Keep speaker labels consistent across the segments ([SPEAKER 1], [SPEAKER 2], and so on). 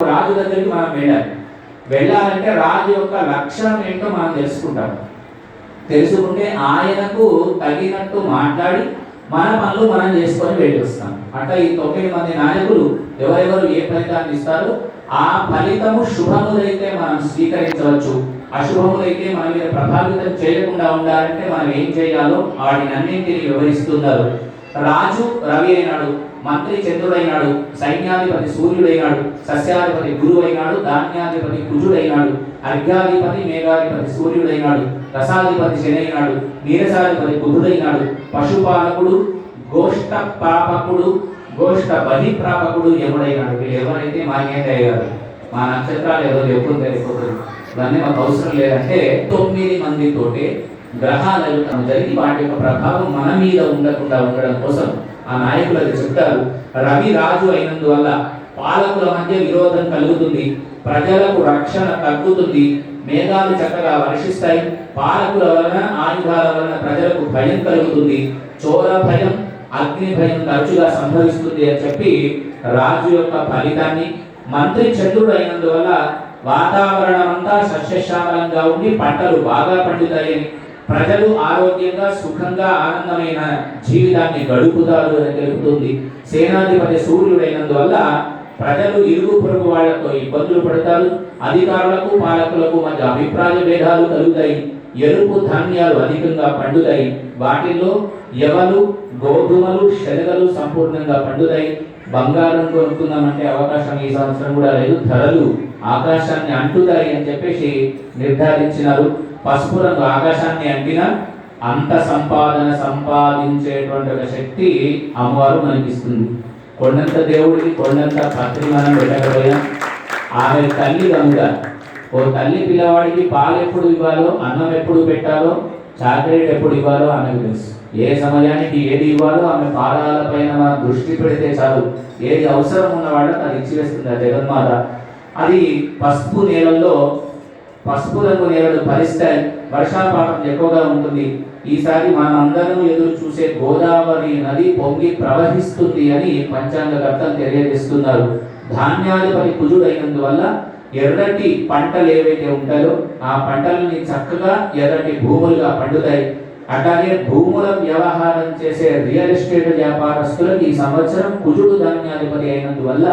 [SPEAKER 1] రాజు దగ్గరికి మనం వెళ్ళాలి. వెళ్ళాలంటే రాజు యొక్క లక్షణం ఏంటో మనం తెలుసుకుంటాం. తెలుసుకుంటే ఆయనకు తగినట్టు మాట్లాడి మన పనులు మనం చేసుకొని వెళ్ళి వస్తాం అట్లా ఈ తొమ్మిది మంది నాయకులు ఎవరెవరు ఏ ఫలితాన్ని ఇస్తారు ఆ ఫలితము శుభములైతే మనం స్వీకరించవచ్చు. అశుభములైతే మన మీద ప్రభావితం చేయకుండా ఉండాలంటే మనం ఏం చేయాలో వాటినన్నింటినీ వివరిస్తున్నారు. రాజు రవి అయినాడు మంత్రి చంద్రుడైనాడు సైన్యాధిపతి సూర్యుడైనాడు సస్యాధిపతి గురువు అయినాడు ధాన్యాధిపతి కుజుడైనాడు అర్ఘ్యాధిపతి మేఘాధిపతి సూర్యుడైనాడు రసాధిపతి శని అయినాడు నీరసాధిపతి బుధుడైనాడు పశుపాలకుడు గోష్ట ప్రాపకుడు గోష్ట బలి ప్రాపకుడు యముడైనాడు. వీళ్ళు ఎవరైతే మాన్యత అయ్యారు మా నక్షత్రాలు ఎవరు ఎప్పుడు తెలియకపోతుంది? ఇవన్నీ మాకు అవసరం లేదంటే తొమ్మిది మందితోటి గ్రహాలు తమ జరిగి వాటి యొక్క ప్రభావం మన మీద ఉండకుండా ఉండడం కోసం ఆ నాయకులు అది చెప్తారు. రవి రాజు అయినందువల్ల పాలకుల మధ్య విరోధం కలుగుతుంది. ప్రజలకు రక్షణ తగ్గుతుంది. మేఘాలు చక్కగా వర్షిస్తాయి. పాలకుల వలన ఆయుధాల వలన ప్రజలకు భయం కలుగుతుంది. చోర భయం అగ్ని భయం తరచుగా సంభవిస్తుంది అని చెప్పి రాజు యొక్క ఫలితాన్ని మంత్రి చంద్రుడు అయినందువల్ల వాతావరణం అంతా సస్యశ్యామలంగా ఉండి పంటలు బాగా పండుతాయని ప్రజలు ఆరోగ్యంగా సుఖంగా ఆనందమైన జీవితాన్ని గడుపుతారు అని తెలుపుతుంది. సేనాధిపతి సూర్యుడైనందువల్ల ప్రజలు ఇరుగు పొరుగు వాళ్ళతో ఇబ్బందులు పడతారు. అధికారులకు పాలకులకు మధ్య అభిప్రాయ భేదాలు కలుగుతాయి. ఎరుపు ధాన్యాలు అధికంగా పండుతాయి. వాటిల్లో ఎవలు గోధుమలు శనగలు సంపూర్ణంగా పండుతాయి. బంగారం కొనుక్కుందామంటే అవకాశం ఈ సంవత్సరం కూడా లేదు. ధరలు ఆకాశాన్ని అంటుతాయి అని చెప్పేసి నిర్ధారించినారు. పసుపు రంగు ఆకాశాన్ని అంటిన అంత సంపాదన సంపాదించేటువంటి ఒక శక్తి అమ్మవారు మనకిస్తుంది. కొండంత దేవుడికి కొండంత పత్రి మనం పెట్టకపోయినా ఆమె తల్లి గంగ ఓ తల్లి పిల్లవాడికి పాలు ఎప్పుడు ఇవ్వాలో అన్నం ఎప్పుడు పెట్టాలో చాక్లెట్ ఎప్పుడు ఇవ్వాలో ఆమెకు తెలుసు. ఏ సమయానికి ఏది ఇవ్వాలో ఆమె పాదాలపైన మనం దృష్టి పెడితే చాలు. ఏది అవసరం ఉన్న వాళ్ళకి అది ఇచ్చివేస్తుంది ఆ జగన్మాత. అది పసుపు నేలల్లో పసుపు రంగు నేలలు ఫలిస్తాయి వర్షాపాతం ఎక్కువగా ఉంటుంది. ఈసారి మనందరం ఎదురు చూసే గోదావరి నది పొంగి ప్రవహిస్తుంది అని పంచాంగకర్తలు తెలియజేస్తున్నారు. ధాన్యాధిపతి కుజుడైనందువల్ల ఎర్రటి పంటలు ఏవైతే ఉంటాయో ఆ పంటలని చక్కగా ఎర్రటి భూములుగా పండుతాయి. అట్లాగే భూముల వ్యవహారం చేసే రియల్ ఎస్టేట్ వ్యాపారస్తులకు ఈ సంవత్సరం కుజుడు ధాన్యాధిపతి అయినందువల్ల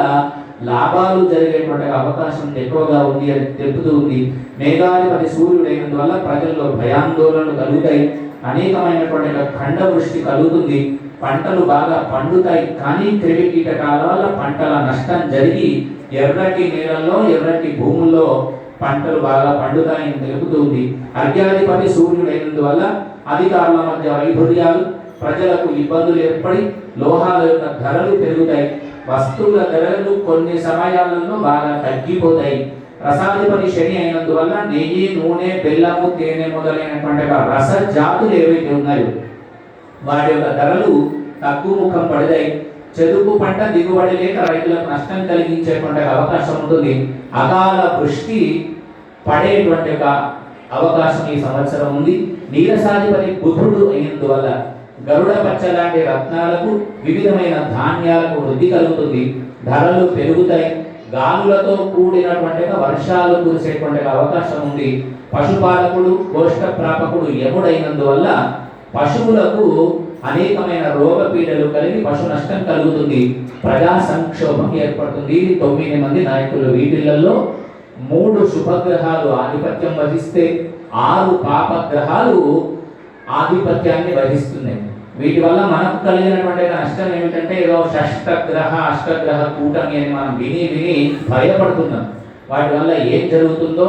[SPEAKER 1] లాభాలు జరిగేటువంటి అవకాశం ఎక్కువగా ఉంది అని తెలుపుతూ ఉంది. మేఘాధిపతి సూర్యుడు అయినందువల్ల ప్రజల్లో భయాందోళనలు కలుగుతాయి. అనేకమైనటువంటి ఖండ వృష్టి కలుగుతుంది. పంటలు బాగా పండుతాయి. కానీ క్రిమి కీటకాల వల్ల పంటల నష్టం జరిగి ఎర్రటి నేలల్లో ఎర్రటి భూముల్లో పంటలు బాగా పండుతాయని తెలుపుతుంది అర్ఘ్యాధిపతి సూర్యుడైనందువల్ల అధికారుల మధ్య వైఫల్యాలు ప్రజలకు ఇబ్బందులు ఏర్పడి లోహాల యొక్క ధరలు పెరుగుతాయి. వస్తువుల ధరలు కొన్ని సమయాలలో బాగా తగ్గిపోతాయి. రసాధిపతి శని అయినందువల్ల నెయ్యి నూనె బెల్లము తేనె మొదలైనటువంటి రస జాతులు ఏవైతే ఉన్నాయో వాటి యొక్క ధరలు తక్కువ ముఖం పడతాయి. చెరుకు పంట దిగుబడి లేక రైతులకు నష్టం కలిగించేటువంటి అవకాశం ఉంటుంది. అకాల వృష్టి పడేటువంటి ఒక అవకాశం ఈ సంవత్సరం ఉంది. నీరసాధిపతి బుధుడు అయినందువల్ల గరుడ పచ్చ లాంటి రత్నాలకు వివిధమైన ధాన్యాలకు వృద్ధి కలుగుతుంది. ధరలు పెరుగుతాయి. గాలులతో కూడినటువంటి వర్షాలు కురిసేటువంటి అవకాశం ఉంది. పశుపాలకుడు కోష్ట ప్రాపకుడు యముడైనందువల్ల పశువులకు అనేకమైన రోగపీడలు కలిగి పశు నష్టం కలుగుతుంది. ప్రజా సంక్షోభం ఏర్పడుతుంది. తొమ్మిది మంది నాయకులు వీటిలలో మూడు శుభగ్రహాలు ఆధిపత్యం వహిస్తే ఆరు పాపగ్రహాలు ఆధిపత్యాన్ని వహిస్తున్నాయి. వీటి వల్ల మనకు కలిగినటువంటి నష్టం ఏమిటంటే ఏదో షష్టగ్రహ అష్టగ్రహ కూటమి అని మనం విని విని భయపడుతున్నాం. వాటి వల్ల ఏం జరుగుతుందో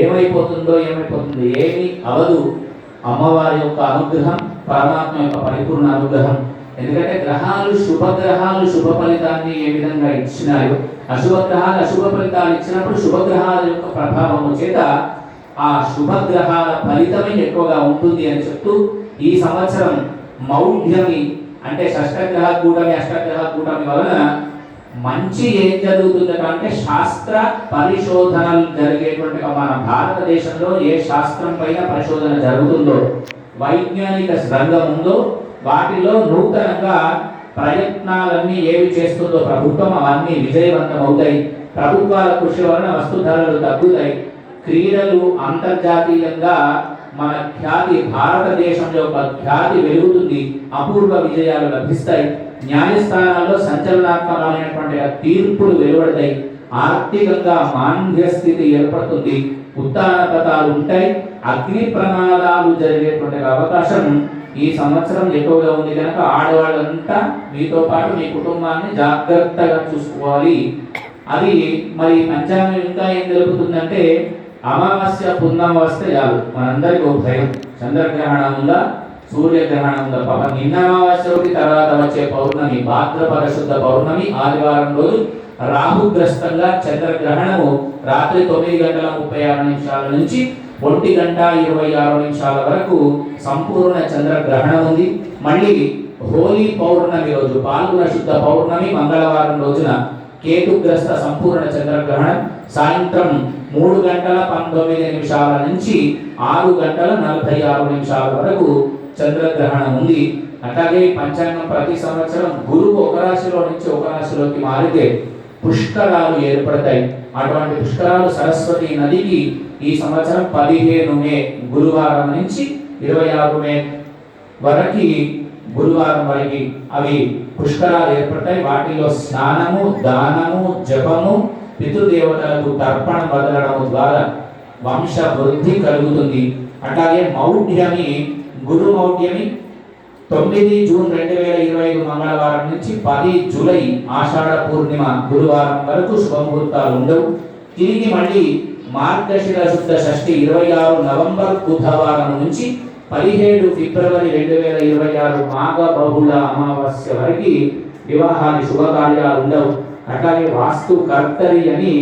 [SPEAKER 1] ఏమైపోతుందో ఏమైపోతుందో ఏమి అవదు. అమ్మవారి యొక్క అనుగ్రహం పరమాత్మ యొక్క పరిపూర్ణ అనుగ్రహం. ఎందుకంటే గ్రహాలు శుభ గ్రహాలు శుభ ఫలితాన్ని ఏ విధంగా ఇచ్చినాయో అశుభ గ్రహాలు అశుభ ఫలితాలు ఇచ్చినప్పుడు శుభ గ్రహాల యొక్క ప్రభావము చేత ఆ శుభగ్రహాల ఫలితమే ఎక్కువగా ఉంటుంది అని చెప్తూ ఈ సంవత్సరం మౌఢ్యమి అంటే షష్టగ్రహ కూటమి అష్టగ్రహ కూటమి వలన మంచి ఏం జరుగుతుందట అంటే శాస్త్ర పరిశోధనలు జరిగేటువంటి మన భారతదేశంలో ఏ శాస్త్రం పైన పరిశోధన జరుగుతుందో వైజ్ఞానిక రంగం ఉందో వాటిలో నూతనంగా ప్రయత్నాలన్నీ ఏవి చేస్తుందో ప్రభుత్వం అవన్నీ విజయవంతం అవుతాయి ప్రభుత్వాల కృషి వలన వస్తు ధరలు తగ్గుతాయి. క్రీడలు అంతర్జాతీయంగా మన ఖ్యాతి భారతదేశం యొక్క ఖ్యాతి వెలుగుతుంది. అపూర్వ విజయాలు లభిస్తాయి. న్యాయస్థానాల్లో సంచలనాత్మకమైనటువంటి తీర్పులు వెలువడతాయి. ఆర్థికంగా మాంద్య స్థితి ఏర్పడుతుంది. ఉత్తాన పథాలు ఉంటాయి. అగ్ని ప్రమాదాలు జరిగేటువంటి అవకాశం ఈ సంవత్సరం ఎక్కువగా ఉంది కనుక ఆడవాళ్ళంతా మీతో పాటు మీ కుటుంబాన్ని జాగ్రత్తగా చూసుకోవాలి. అది మరి పంచాంగం ఇంకా ఏం తెలుపుతుందంటే అమావాస్య పున్నమ వస్తే చాలు మనందరికీ ఒక భయం. చంద్రగ్రహణం ఉందా సూర్యగ్రహణం ఉందా పాప నిన్న అమావాస్యకి తర్వాత వచ్చే పౌర్ణమి. భాద్రపద శుద్ధ పౌర్ణమి ఆదివారం రోజు రాహుగ్రస్తంగా చంద్రగ్రహణము రాత్రి తొమ్మిది గంటల ముప్పై ఆరు నిమిషాల నుంచి ఒంటి గంట ఇరవై ఆరు నిమిషాల వరకు సంపూర్ణ చంద్రగ్రహణం ఉంది. మళ్ళీ హోలీ పౌర్ణమి రోజు పాల్గొన శుద్ధ పౌర్ణమి మంగళవారం రోజున కేతుగ్రస్త సంపూర్ణ చంద్రగ్రహణం. సాయంత్రం మూడు గంటల పంతొమ్మిది నిమిషాల నుంచి ఆరు గంటల నలభై ఆరు నిమిషాల వరకు చంద్రగ్రహణం ఉంది. అట్లాగే పంచాంగం ప్రతి సంవత్సరం గురువు ఒక రాశిలో నుంచి ఒక రాశిలోకి మారితే పుష్కరాలు ఏర్పడతాయి. అటువంటి పుష్కరాలు సరస్వతి నదికి ఈ సంవత్సరం పదిహేను మే గురువారం నుంచి ఇరవై ఆరు మే వరకు గురువారం వరకు అవి పుష్కరాలు ఏర్పడతాయి. వాటిలో స్నానము దానము జపము పితృదేవతలకు తర్పణ వదలడం ద్వారా వంశ వృద్ధి కలుగుతుంది. అట్లాగే మౌఢ్యమి గురు మౌఢ్యమి తొమ్మిది జూన్ రెండు వేల ఇరవై ఐదు మంగళవారం నుంచి పది జూలై ఆషాఢ పూర్ణిమ గురువారం వరకు శుభముహూర్తాలు ఉండవు. తిరిగి మళ్ళీ మార్గశిర శుద్ధ షష్ఠి ఇరవై ఆరు నవంబర్ బుధవారం నుంచి పదిహేడు ఫిబ్రవరి రెండు వేల ఇరవై ఆరు మాఘ బహుళ అమావాస్య వరకు వివాహాది శుభకార్యాలు ఉండవు. అట్లాగే వాస్తు కర్తరి అని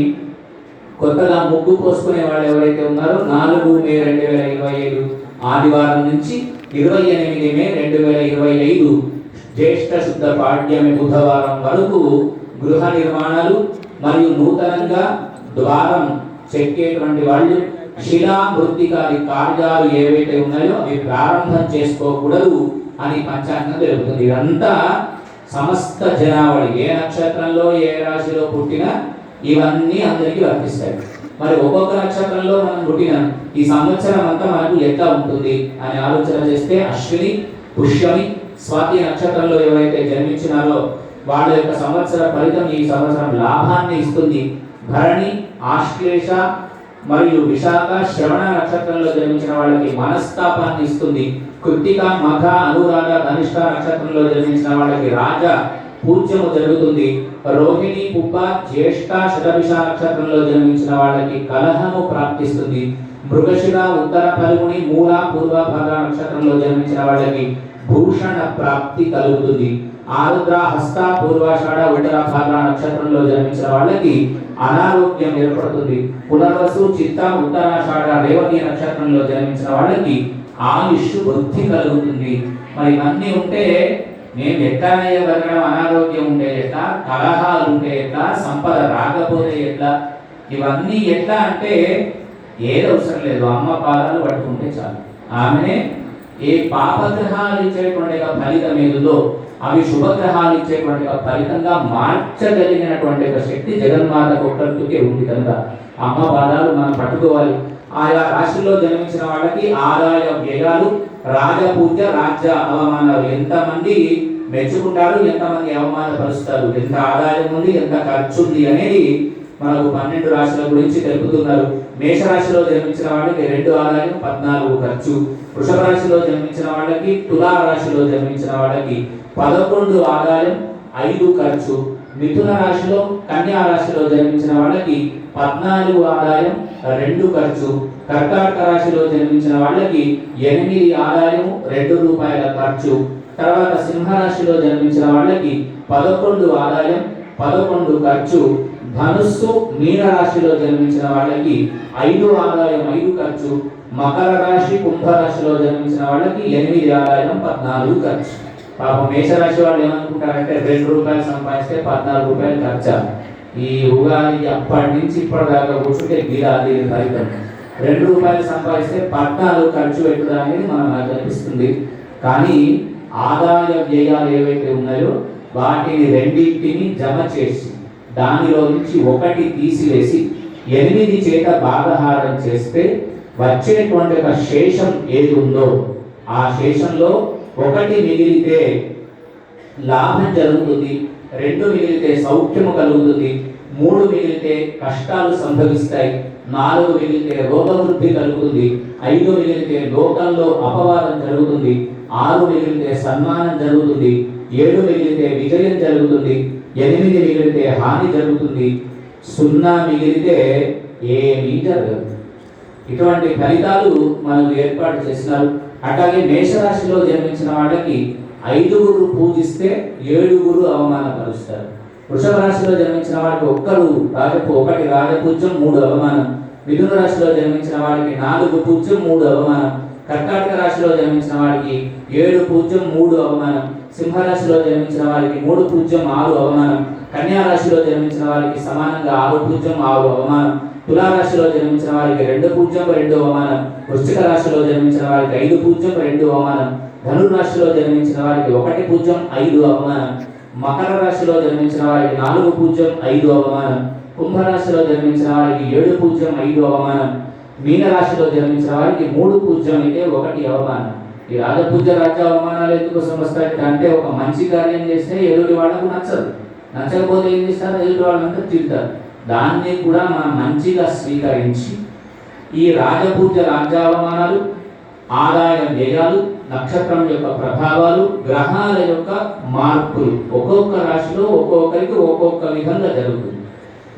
[SPEAKER 1] కొత్తగా ముగ్గు పోసుకునే వాళ్ళు ఎవరైతే ఉన్నారో నాలుగు మే రెండు వేల ఇరవై ఐదు ఆదివారం నుంచి ఇరవై ఎనిమిది మే రెండు వేల ఇరవై ఐదు జ్యేష్ఠ శుద్ధ పాడ్యమి బుధవారం వరకు గృహ నిర్మాణాలు మరియు నూతనంగా ద్వారం చెక్కేటువంటి వాళ్ళు శిలా మృతికాది కార్యాలు ఏవైతే ఉన్నాయో అవి ప్రారంభం చేసుకోకూడదు అని పంచాంగం తెలుపుతుంది. ఇదంతా సమస్త జనావళి ఏ నక్షత్రంలో ఏ రాశిలో పుట్టినా ఇవన్నీ అందరికీ వర్తిస్తాయి. మరి ఒక్కొక్క నక్షత్రంలో మనం పుట్టిన ఈ సంవత్సరం అంతా మనకు ఎట్లా ఉంటుంది అని ఆలోచన చేస్తే అశ్విని పుష్యమి స్వాతి నక్షత్రంలో ఎవరైతే జన్మించినారో వాళ్ళ యొక్క సంవత్సర ఫలితం ఈ సంవత్సరం లాభాన్ని ఇస్తుంది. భరణి ఆశ్లేష మరియు విశాఖ శ్రవణ నక్షత్రంలో జన్మించిన వాళ్ళకి మనస్తాపాన్ని ఇస్తుంది. కృత్తిక మఖ అనురాధ ధనిష్ట నక్షత్రంలో జన్మించిన వాళ్ళకి రాజ పూజ్యము జరుగుతుంది. రోహిణి పుబ్బ జ్యేష్ఠ శతభిష నక్షత్రంలో జన్మించిన వాళ్ళకి కలహము ప్రాప్తిస్తుంది. మృగశిర ఉత్తర పలుగుని మూల పూర్వ భద్ర నక్షత్రంలో జన్మించిన వాళ్ళకి భూషణ ప్రాప్తి కలుగుతుంది. ఆరుద్ర హస్త పూర్వాషాఢ ఉత్తర భాగ నక్షత్రంలో జన్మించిన వాళ్ళకి అనారోగ్యం ఏర్పడుతుంది. పునర్వసు చిత్త ఉత్తరాషాఢ రేవతి నక్షత్రంలో జన్మించిన వాళ్ళకి ఆయుష్ వృద్ధి కలుగుతుంది. మరి ఇవన్నీ ఉంటే మేము ఎట్లా బతకడం అనారోగ్యం ఉంటే ఎట్లా? కలహాలు ఉంటే ఎట్లా? సంపద రాకపోతే ఎట్లా? ఇవన్నీ ఎట్లా అంటే ఏది అవసరం లేదు. అమ్మ పాదాలు పట్టుకుంటే చాలు. ఆమెనే ఏ పాపగ్రహాలు ఇచ్చేటువంటి ఫలితం ఏదో అవి శుభగ్రహాలు ఇచ్చేటువంటి ఫలితంగా మార్చగలిగినటువంటి ఒక శక్తి జగన్మాత ఒక్కరికే ఉంది కనుక అమ్మ పాదాలు మనం పట్టుకోవాలి. ఆయా రాశిలో జన్మించిన వాళ్ళకి ఆదాయ వ్యయాలు రాజపూజ రాజ్య అవమానాలు. ఎంతమంది మెచ్చుకుంటారు ఎంతమంది అవమానపరుస్తారు? ఎంత ఆదాయం ఉంది ఎంత ఖర్చు ఉంది అనేది మనకు పన్నెండు రాశుల గురించి తెలుపుతున్నారు. మేషరాశిలో జన్మించిన వాళ్ళకి రెండు ఆదాయం పద్నాలుగు ఖర్చు. వృషభ రాశిలో జన్మించిన వాళ్ళకి తులా రాశిలో జన్మించిన వాళ్ళకి పదకొండు ఆదాయం ఐదు ఖర్చు. మిథున రాశిలో కన్యా రాశిలో జన్మించిన వాళ్ళకి పద్నాలుగు ఆదాయం రెండు ఖర్చు. కర్కాటక రాశిలో జన్మించిన వాళ్ళకి ఎనిమిది ఆదాయం రెండు రూపాయల ఖర్చు. తర్వాత సింహరాశిలో జన్మించిన వాళ్ళకి పదకొండు ఆదాయం పదకొండు ఖర్చు. ధనుస్సు మీన రాశిలో జన్మించిన వాళ్ళకి ఐదు ఆదాయం ఐదు ఖర్చు. మకర రాశి కుంభరాశిలో జన్మించిన వాళ్ళకి ఎనిమిది ఆదాయం పద్నాలుగు ఖర్చు. పాపం మేషరాశి వాళ్ళు ఏమనుకుంటారంటే రెండు రూపాయలు సంపాదిస్తే పద్నాలుగు రూపాయలు ఖర్చు. ఈ ఉగాది అప్పటి నుంచి ఇప్పటిదాకా కూర్చుంటే గిరా ఫలితం. రెండు రూపాయలు సంపాదిస్తే పద్నాలుగు ఖర్చు పెట్టుదా అనేది మనం అనిపిస్తుంది కానీ ఆదాయ వ్యయాలు ఏవైతే ఉన్నాయో వాటిని రెండింటిని జమ చేసి దానిలో నుంచి ఒకటి తీసివేసి ఎనిమిది చేత భాగహారం చేస్తే వచ్చేటువంటి ఒక శేషం ఏది ఉందో ఆ శేషంలో ఒకటి మిగిలితే లాభం జరుగుతుంది రెండు మిగిలితే సౌఖ్యము కలుగుతుంది మూడు మిగిలితే కష్టాలు సంభవిస్తాయి నాలుగు మిగిలితే రోగవృద్ధి కలుగుతుంది ఐదు మిగిలితే లోకంలో అపవాదం జరుగుతుంది ఆరు మిగిలితే సన్మానం జరుగుతుంది ఏడు మిగిలితే విజయం జరుగుతుంది ఎనిమిది మిగిలితే హాని జరుగుతుంది సున్నా మిగిలితే ఏమీ జరగదు ఇటువంటి ఫలితాలు మనకు ఏర్పాటు చేసినారు. అట్లాగే మేషరాశిలో జన్మించిన వాళ్ళకి ఐదుగురు పూజిస్తే ఏడుగురు అవమానపరుస్తారు. వృషభ రాశిలో జన్మించిన వారికి ఒక్కరు రాజపు ఒకటి రాజపూజ్యం మూడు అవమానం. మిథున రాశిలో జన్మించిన వారికి నాలుగు పూజ్యం మూడు అవమానం. కర్కాటక రాశిలో జన్మించిన వాడికి ఏడు పూజ్యం మూడు అవమానం. సింహరాశిలో జన్మించిన వారికి మూడు పూజ్యం ఆరు అవమానం. కన్యా రాశిలో జన్మించిన వారికి సమానంగా ఆరు పూజ్యం ఆరు అవమానం. తులారాశిలో జన్మించిన వారికి రెండు పూజ్యం రెండు అవమానం. వృశ్చిక రాశిలో జన్మించిన వారికి ఐదు పూజ్యం రెండు అవమానం. ధనురాశిలో జన్మించిన వారికి ఒకటి పూజ్యం ఐదు అవమానం. మకర రాశిలో జన్మించిన వారికి నాలుగు పూజ్యం ఐదు అవమానం. కుంభరాశిలో జన్మించిన వారికి ఏడు పూజ్యం ఐదు అవమానం. మీనరాశిలో జన్మించిన వారికి మూడు పూజ్యం అయితే ఒకటి అవమానం. ఈ రాజపూజ రాజ్య అవమానాలు ఎందుకోసం వస్తాయి అంటే ఒక మంచి కార్యం చేస్తే ఎదుటి వాళ్ళకు నచ్చదు. నచ్చకపోతే ఏం చేస్తారు? ఎదుటి వాళ్ళంతా తింటారు దాన్ని కూడా మనం మంచిగా స్వీకరించి ఈ రాజపూజ రాజ్యావమానాలు ఆదాయ వ్యయాలు నక్షత్రం యొక్క ప్రభావాలు గ్రహాల యొక్క మార్పులు. ఒక్కొక్క రాశిలో ఒక్కొక్కరికి ఒక్కొక్క విధంగా జరుగుతుంది.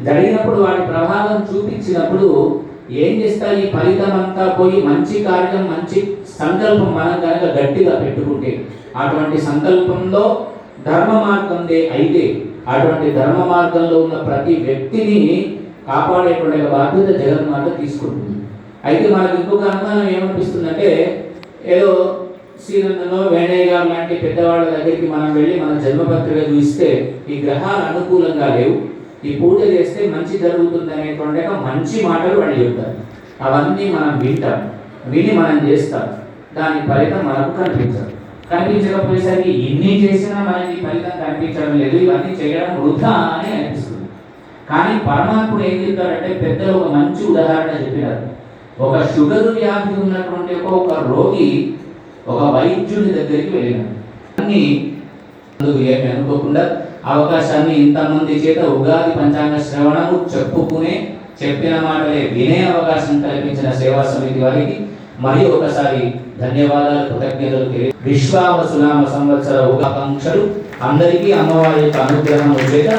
[SPEAKER 1] జరిగినప్పుడు వాటి ప్రభావం చూపించినప్పుడు ఏం చేస్తారు? ఈ ఫలితం అంతా పోయి మంచి కార్యం మంచి సంకల్పం మనం కనుక గట్టిగా పెట్టుకుంటే అటువంటి సంకల్పంలో ధర్మ మార్గందే అయితే అటువంటి ధర్మ మార్గంలో ఉన్న ప్రతి వ్యక్తిని కాపాడేటువంటి బాధ్యత జగన్మాత తీసుకుంటుంది. అయితే మనకు ఇంకొక అనుమానం ఏమనిపిస్తుందంటే ఏదో శ్రీరంగంలో వేణయ్య గారు లాంటి పెద్దవాళ్ళ దగ్గరికి మనం వెళ్ళి మన జన్మపత్రిక చూస్తే ఈ గ్రహాలు అనుకూలంగా లేవు. ఈ పూజ చేస్తే మంచి జరుగుతుంది అనేటువంటి మంచి మాటలు వాళ్ళు చెప్తారు. అవన్నీ మనం వింటాం. విని మనం చేస్తాం. దాని ఫలితం మనకు కనిపించదు. కనిపించకపోయేసరికి ఎన్ని చేసినా మనకి ఫలితం కనిపించడం లేదు. ఇవన్నీ చేయడం వృధా అని అనిపిస్తుంది. కానీ పరమాత్ముడు ఏం చెప్తారంటే పెద్దలు ఒక మంచి ఉదాహరణ చెప్పినారు. ఒక షుగర్ వ్యాధి ఉన్నటువంటి ఒక రోగి ఒక వైద్యుడి దగ్గరికి వెళ్ళినాడు. అన్ని ఏమి అనుకోకుండా అవకాశాన్ని ఇంతమంది చేత ఉగాది పంచాంగ శ్రవణము చెప్పుకునే చెప్పిన మాటలే వినే అవకాశం కల్పించిన సేవా సమితి వారికి మరి ఒకసారి ధన్యవాదాలు కృతజ్ఞతలు తెలియ విశ్వావసునామ సంవత్సర ఉగాకాంక్షలు అందరికీ అమ్మవారి యొక్క అనుగ్రహం చేత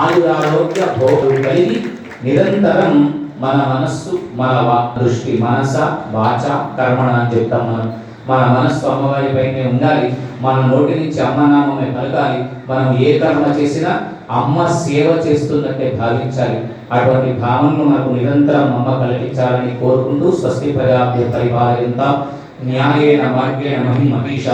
[SPEAKER 1] ఆయురారోగ్య భోగులు కలిగి నిరంతరం మన మనస్సు మన దృష్టి మనస వాచ కర్మణ అని చెప్తాం మనం. మన మనస్సు అమ్మవారి పైనే ఉండాలి. మన నోటి నుంచి అమ్మనామమే పలకాలి. మనం ఏ కర్మ చేసినా అమ్మ సేవ చేస్తుందంటే భావించాలి. అటువంటి భావనను మనకు నిరంతరం అమ్మ కల్పించాలని కోరుకుంటూ స్వస్తి ప్రజాభ్య పరిపాలయంత న్యాయేన మార్గేణ మహిమహీష.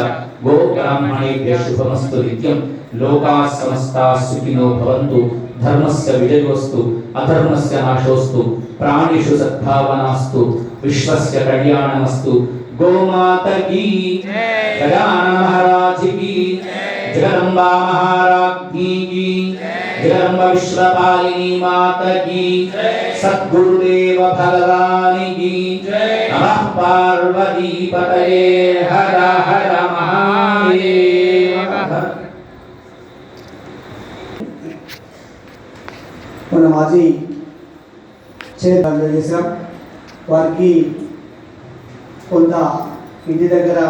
[SPEAKER 1] గో బ్రాహ్మణేభ్య శుభమస్తు నిత్యం. లోకా సమస్త సుఖినో భవంతు. ధర్మస్య విజయోస్తు. అధర్మస్య నాశోస్తు. प्राणिषु सद्भावनास्तु विश्वस्य कल्याणमस्तु। गोमाता की गजानन महाराज की जगदम्बा महाराज्ञी की जगदम्बा विश्वपालिनी माता की सद्गुरुदेव भगवान की नमः पार्वती पतये हर हर महादेव।
[SPEAKER 2] नमाजी మాజీ వారికి కొంత ఇంటి దగ్గర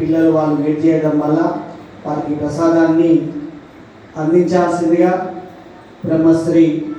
[SPEAKER 2] పిల్లలు వాళ్ళు వెయిట్ చేయడం వల్ల వారికి ప్రసాదాన్ని అందించాల్సిందిగా బ్రహ్మశ్రీ